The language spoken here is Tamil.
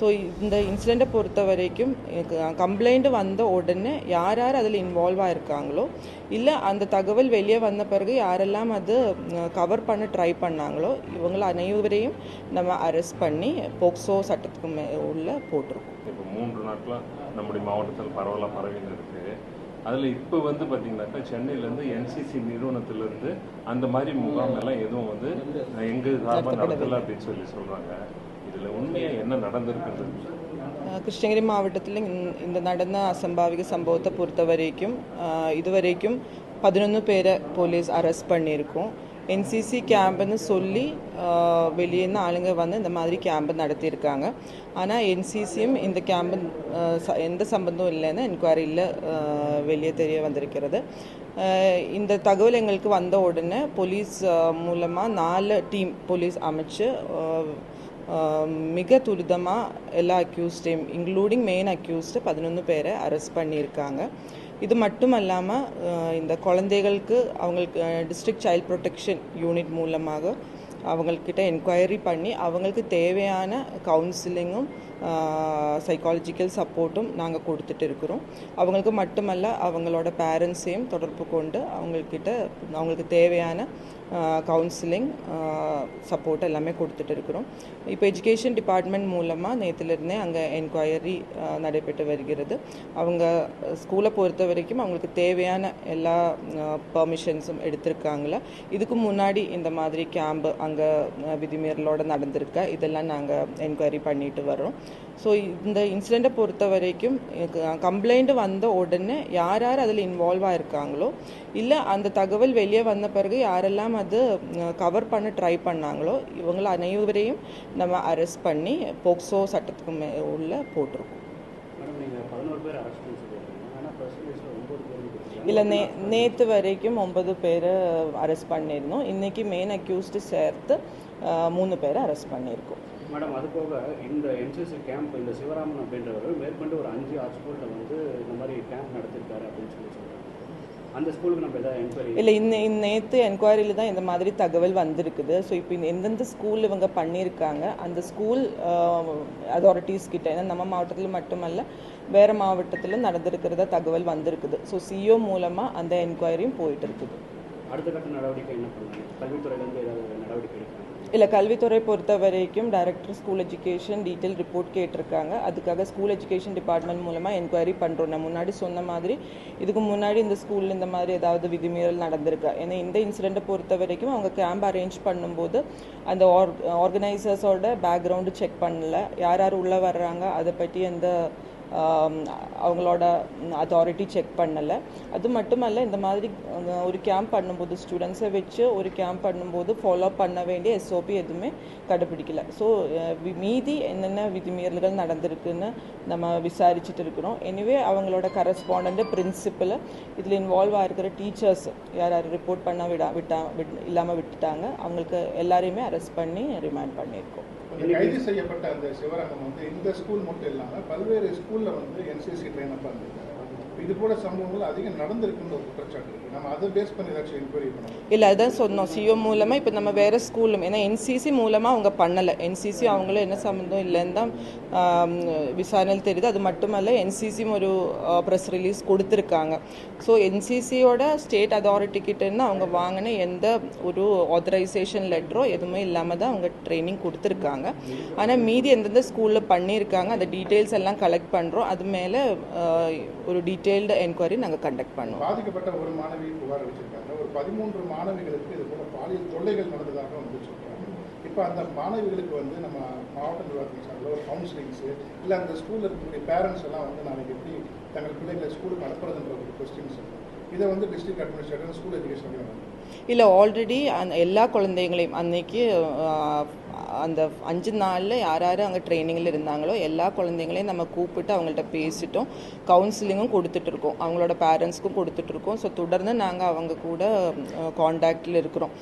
ஸோ இந்த இன்சிடெண்ட்டை பொறுத்த வரைக்கும் கம்ப்ளைண்ட் வந்த உடனே யார் யார் அதில் இன்வால்வ் ஆயிருக்காங்களோ இல்லை அந்த தகவல் வெளியே வந்த பிறகு யாரெல்லாம் அது கவர் பண்ண ட்ரை பண்ணாங்களோ இவங்கள அனைவரையும் நம்ம அரெஸ்ட் பண்ணி போக்சோ சட்டத்துக்கு மே உள்ள போட்டிருக்கோம். இப்போ மூன்று நாட்களாக நம்முடைய மாவட்டத்தில் பரவலாக பரவின்னு இருக்கு. அதில் இப்போ வந்து பார்த்தீங்கன்னாக்கா சென்னையிலேருந்து என்சிசி நிறுவனத்திலேருந்து அந்த மாதிரி முகாம் எல்லாம் எதுவும் வந்து எங்கள் சார்பாக நடத்தலை அப்படின்னு சொல்லி சொல்கிறாங்க இதில் உண்மையாக என்ன நடந்திருக்குன்றது அஹ் கிருஷ்ணகிரி மாவட்டத்தில் இந்த- இந்த நடந்த அசம்பாவிக சம்பவத்தை பொறுத்த வரைக்கும் அஹ் இதுவரைக்கும் பதினொன்று பேரை போலீஸ் அரெஸ்ட் பண்ணியிருக்கோம் என்சிசி கேம்புன்னு சொல்லி அஹ் வெளியேருந்து ஆளுங்க வந்து இந்த மாதிரி கேம்பு நடத்தியிருக்காங்க ஆனால் என்சிசியும் இந்த கேம்பு அஹ் ச- எந்த சம்பந்தம் இல்லைன்னு என்கொயரியில் வெளியே தெரிய வந்திருக்கிறது அஹ் இந்த தகவல் எங்களுக்கு வந்த உடனே போலீஸ் மூலமாக நாலு டீம் போலீஸ் அமைச்சு அஹ் ஆஹ் மிக துரிதமாக எல்லா அக்யூஸ்டையும் இன்க்ளூடிங் மெயின் அக்யூஸ்டு பதினொன்று பேரை அரெஸ்ட் பண்ணியிருக்காங்க இது மட்டும் இல்லாமல் இந்த குழந்தைகளுக்கு அவங்களுக்கு டிஸ்ட்ரிக்ட் சைல்ட் ப்ரொடெக்ஷன் யூனிட் மூலமாக அவங்கக்கிட்ட என்கொயரி பண்ணி அவங்களுக்கு தேவையான கவுன்சிலிங்கும் சைக்காலஜிக்கல் சப்போர்ட்டும் நாங்கள் கொடுத்துட்டு இருக்கிறோம். அவங்களுக்கு மட்டுமல்ல அவங்களோட பேரண்ட்ஸையும் தொடர்பு கொண்டு அவங்கக்கிட்ட அவங்களுக்கு தேவையான கவுன்சிலிங் சப்போர்ட் எல்லாமே கொடுத்துட்டு இருக்கிறோம். இப்போ எஜுகேஷன் டிபார்ட்மெண்ட் மூலமாக நேற்றுலேருந்தே அங்கே என்கொயரி நடைபெற்று வருகிறது. அவங்க ஸ்கூலை பொறுத்த வரைக்கும் அவங்களுக்கு தேவையான எல்லா பர்மிஷன்ஸும் எடுத்திருக்காங்களா? இதுக்கு முன்னாடி இந்த மாதிரி கேம்பு அங்கே விதிமீறலோடு நடந்திருக்கா? இதெல்லாம் நாங்கள் என்கொயரி பண்ணிட்டு வரோம் ஸோ இந்த இன்சிடெண்ட்டை பொறுத்த வரைக்கும் கம்ப்ளைண்ட் வந்த உடனே யார் யார் அதில் இன்வால்வ் ஆயிருக்காங்களோ இல்லை அந்த தகவல் வெளியே வந்த பிறகு யாரெல்லாம் அது கவர் பண்ண ட்ரை பண்ணாங்களோ இவங்கள அனைவரையும் நம்ம அரெஸ்ட் பண்ணி போக்சோ சட்டத்துக்கு மே உள்ள போட்டிருக்கோம். இல்லை நே நேற்று வரைக்கும் ஒன்பது பேரை அரெஸ்ட் பண்ணியிருந்தோம். இன்னைக்கு மெயின் அக்யூஸ்டு சேர்த்து மூணு பேரை அரெஸ்ட் பண்ணியிருக்கோம். மேடம் அது போக இந்த என்சிசி கேம்ப் இந்த சிவராமன் அப்படின்றவர் மேற்கொண்டு ஒரு அஞ்சு ஆறு ஸ்கூலில் வந்து இந்த மாதிரி கேம்ப் நடத்திருக்காரு அப்படின்னு சொல்லி சொல்கிறாங்க அந்த ஸ்கூலுக்கு நம்ம எதாவது என்கொயரி இல்லை இன்ன நேற்று என்கொயரியில் தான் இந்த மாதிரி தகவல் வந்திருக்குது. ஸோ இப்போ எந்தெந்த ஸ்கூல் இவங்க பண்ணியிருக்காங்க அந்த ஸ்கூல் அத்தாரிட்டிஸ் கிட்ட ஏன்னா நம்ம மாவட்டத்தில் மட்டுமல்ல வேறு மாவட்டத்தில் நடந்திருக்கிறதா தகவல் வந்திருக்குது. ஸோ சிஓ மூலமாக அந்த என்கொயரியும் போயிட்டு இருக்குது. அடுத்த கட்ட நடவடிக்கை என்ன பண்ணாங்க கல்வித்துறையிலேருந்து ஏதாவது நடவடிக்கை எடுக்கணும்? இல்லை கல்வித்துறை பொறுத்த வரைக்கும் director school education detail report கேட்டிருக்காங்க. அதுக்காக ஸ்கூல் எஜுகேஷன் டிபார்ட்மெண்ட் மூலமாக என்கொயரி பண்ணுறோம் நான் முன்னாடி சொன்ன மாதிரி இதுக்கு முன்னாடி இந்த ஸ்கூலில் இந்த மாதிரி ஏதாவது விதிமீறல் நடந்திருக்கா? ஏன்னா இந்த இன்சிடெண்ட்டை பொறுத்த வரைக்கும் அவங்க கேம்ப் அரேஞ்ச் பண்ணும்போது அந்த ஆர் ஆர்கனைசர்ஸோட பேக்ரவுண்டு செக் பண்ணல. யார் யார் உள்ளே வர்றாங்க அதை பற்றி எந்த அவங்களோட அத்தாரிட்டி செக் பண்ணலை. அது மட்டுமல்ல இந்த மாதிரி ஒரு கேம்ப் பண்ணும்போது ஸ்டூடெண்ட்ஸை வச்சு ஒரு கேம்ப் பண்ணும்போது ஃபாலோ பண்ண வேண்டிய எஸ்ஓபி எதுவுமே கடைப்பிடிக்கல ஸோ மீதி என்னென்ன விதிமீறல்கள் நடந்திருக்குன்னு நம்ம விசாரிச்சுட்டு இருக்கிறோம். எனிவே அவங்களோட கரஸ்பாண்டண்ட் பிரின்சிபல் இதில் இன்வால்வ் ஆகிருக்கிற டீச்சர்ஸ் யார் யார் ரிப்போர்ட் பண்ண விடா விட்டா விட் இல்லாமல் விட்டுட்டாங்க. அவங்களுக்கு எல்லாரையுமே அரெஸ்ட் பண்ணி ரிமாண்ட் பண்ணியிருக்கோம். கைது செய்யப்பட்ட அந்த சிவரங்கம் வந்து இந்த ஸ்கூல் மட்டும் இல்லாம பல்வேறு ஸ்கூல்ல வந்து என்சிசி ட்ரெயின் அப் இருந்திருக்காரு இது போல சம்பவங்கள் அதிகம் நடந்திருக்குன்ற ஒரு குற்றச்சாட்டு இருக்கு. நம்ம அதை பேஸ் பண்ணி ஏதாச்சும் என்கொயரி பண்ணணும். இல்லை அதுதான் சொன்னோம். சிஓ மூலமாக இப்போ நம்ம வேறு ஸ்கூலும் ஏன்னா என்சிசி மூலமாக அவங்க பண்ணலை. என்சிசி அவங்களும் என்ன சம்மந்தம் இல்லைன்னு தான் விசாரணையில் தெரியுது. அது மட்டுமல்ல என்சிசியும் ஒரு ப்ரெஸ் ரிலீஸ் கொடுத்துருக்காங்க. ஸோ என்சிசியோட ஸ்டேட் அத்தாரிட்டி கிட்டேருந்து அவங்க வாங்கின எந்த ஒரு ஆத்தரைசேஷன் லெட்டரோ எதுவுமே இல்லாமல் தான் அவங்க ட்ரைனிங் கொடுத்துருக்காங்க. ஆனால் மீதி எந்தெந்த ஸ்கூலில் பண்ணியிருக்காங்க அந்த டீட்டெயில்ஸ் எல்லாம் கலெக்ட் பண்ணுறோம் அது மேலே ஒரு டீட்டெயில் டீட்டெயில்டு என்கொயரி நாங்கள் கண்டக்ட் பண்ணுவோம். பாதிக்கப்பட்ட ஒரு மாணவி புகார் அளிச்சிருக்காங்க. ஒரு பதிமூன்று மாணவிகளுக்கு இது போல பாலியல் தொல்லைகள் நடந்ததாக வந்து சொல்றாங்க. இப்போ அந்த மாணவிகளுக்கு வந்து நம்ம மாவட்ட நிர்வாகத்தின் சார்பில் ஒரு கவுன்சிலிங்ஸு இல்லை அந்த ஸ்கூலில் இருக்கக்கூடிய பேரண்ட்ஸ் எல்லாம் வந்து நாளைக்கு எப்படி தங்கள் பிள்ளைகளை ஸ்கூலுக்கு அனுப்புறதுன்ற ஒரு கொஸ்டின்ஸ் இதை வந்து டிஸ்ட்ரிக்ட் அட்மினிஸ்ட்ரேட்டர் ஸ்கூல் எஜுகேஷன் இல்லை ஆல்ரெடி அந்த எல்லா குழந்தைங்களையும் அன்னைக்கு அந்த அஞ்சு நாளில் யார் யார் அங்கே ட்ரைனிங்கில் இருந்தாங்களோ எல்லா குழந்தைங்களையும் நம்ம கூப்பிட்டு அவங்கள்ட்ட பேசிட்டோம். கவுன்சிலிங்கும் கொடுத்துட்ருக்கோம் அவங்களோட பேரண்ட்ஸ்க்கும் கொடுத்துட்ருக்கோம் ஸோ தொடர்ந்து நாங்கள் அவங்க கூட காண்டாக்டில் இருக்கிறோம்.